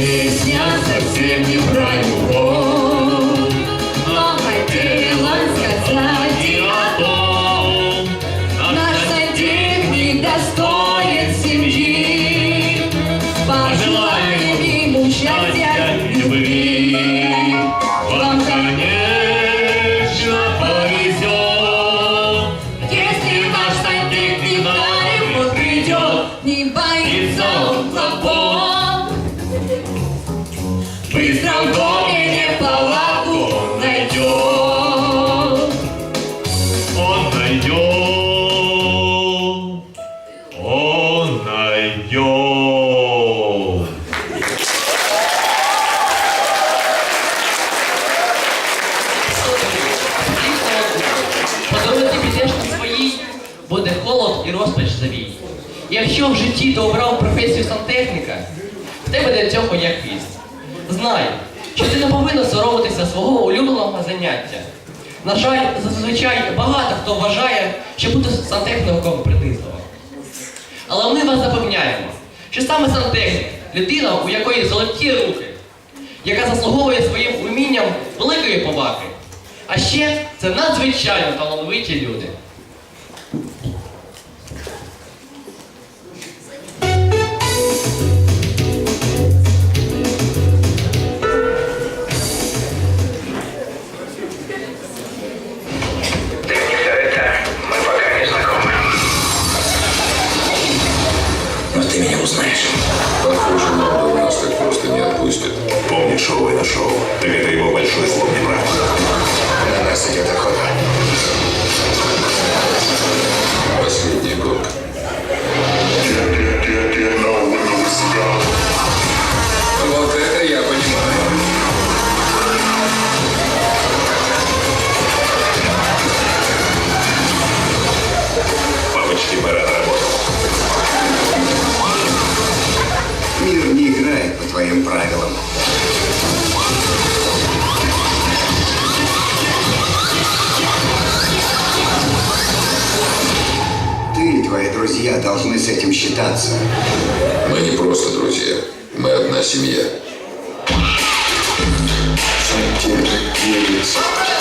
песня совсем не про любовь, не боится он хлопот. Быстро в доме неполадку найдет. он найдет, он найдет. Подаруйте підешки своїй, буде холод і розпач завій. Якщо в житті ти обрав професію сантехніка, в тебе для цього є хвіст. Знай, що ти не повинен соромитися свого улюбленого заняття. На жаль, зазвичай багато хто вважає, що бути сантехніком принизливо. Але ми вас запевняємо, що саме сантехнік людина, у якої золоті руки, яка заслуговує своїм умінням великої поваги. А ще це надзвичайно талановиті люди. Помнишь шоу на? Так это его правилам. Ты и твои друзья должны с этим считаться. Мы не просто друзья. Мы одна семья. Сантехник